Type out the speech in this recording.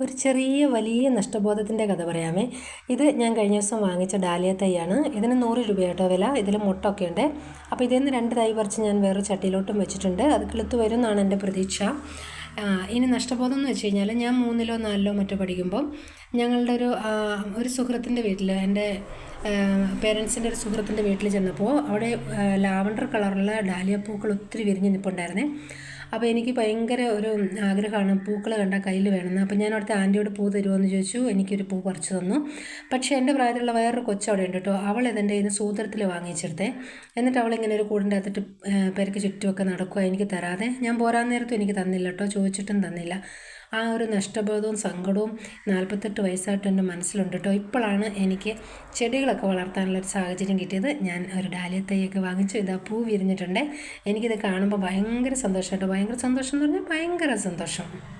ഒരു ചെറിയ വലിയ നഷ്ടബോധത്തിന്റെ കഥ പറയാമേ. ഇത് ഞാൻ കഴിഞ്ഞ ദിവസം വാങ്ങിച്ച ഡാലിയ തൈയാണ്. ഇതിന് നൂറ് രൂപ കേട്ടോ വില. ഇതിൽ മുട്ടൊക്കെ ഉണ്ട് അപ്പോൾ ഇതിൽ നിന്ന് രണ്ട് തൈ പറിച്ച് ഞാൻ വേറെ ചട്ടിയിലോട്ടും വെച്ചിട്ടുണ്ട്. അത് കിളുത്ത് വരും എന്നാണ് എന്റെ പ്രതീക്ഷ. ഇനി നഷ്ടബോധം എന്ന് വെച്ച് കഴിഞ്ഞാൽ ഞാൻ മൂന്നിലോ നാലിലോ മറ്റോ പഠിക്കുമ്പോൾ ഞങ്ങളുടെ ഒരു ഒരു സുഹൃത്തിന്റെ വീട്ടിൽ എന്റെ പേരൻസിന്റെ ഒരു സുഹൃത്തിന്റെ വീട്ടിൽ ചെന്നപ്പോൾ അവിടെ ലാവണ്ടർ കളറുള്ള ഡാലിയ പൂക്കൾ ഒത്തിരി വിരിഞ്ഞ് നിൽപ്പുണ്ടായിരുന്നേ അപ്പോൾ എനിക്ക് ഭയങ്കര ഒരു ആഗ്രഹമാണ് പൂക്കൾ കണ്ടാൽ കയ്യിൽ വേണമെന്ന്. അപ്പോൾ ഞാൻ അവിടുത്തെ ആന്റിയോട് പൂ തരുമോയെന്ന് ചോദിച്ചു. എനിക്കൊരു പൂ പറിച്ചു തന്നു. പക്ഷേ എന്റെ പ്രായത്തിലുള്ള വേറൊരു കൊച്ചവിടെ ഉണ്ട് കേട്ടോ. അവൾ ഇതെന്റെ നിന്ന് സൂത്രത്തിൽ വാങ്ങിച്ചെടുത്തേ. എന്നിട്ട് ഇങ്ങനെ ഒരു കൂടിന്റെ അകത്തിട്ട് പെരക്ക് ചുറ്റുമൊക്കെ നടക്കുക എനിക്ക് തരാതെ. ഞാൻ പോരാൻ നേരത്തും എനിക്ക് തന്നില്ല കേട്ടോ. ചോദിച്ചിട്ടും തന്നില്ല. ആ ഒരു നഷ്ടബോധവും സങ്കടവും നാൽപ്പത്തെട്ട് വയസ്സായിട്ട് എന്റെ മനസ്സിലുണ്ട് കേട്ടോ. ഇപ്പോഴാണ് എനിക്ക് ചെടികളൊക്കെ വളർത്താനുള്ള ഒരു സാഹചര്യം കിട്ടിയത്. ഞാൻ ഒരു ഡാലിയ തൈയൊക്കെ വാങ്ങിച്ചു. ഇതാ പൂ വിരിഞ്ഞിട്ടുണ്ട്. എനിക്കിത് കാണുമ്പോൾ ഭയങ്കര സന്തോഷമായിട്ട് ഭയങ്കര സന്തോഷം എന്ന് പറഞ്ഞാൽ ഭയങ്കര സന്തോഷം.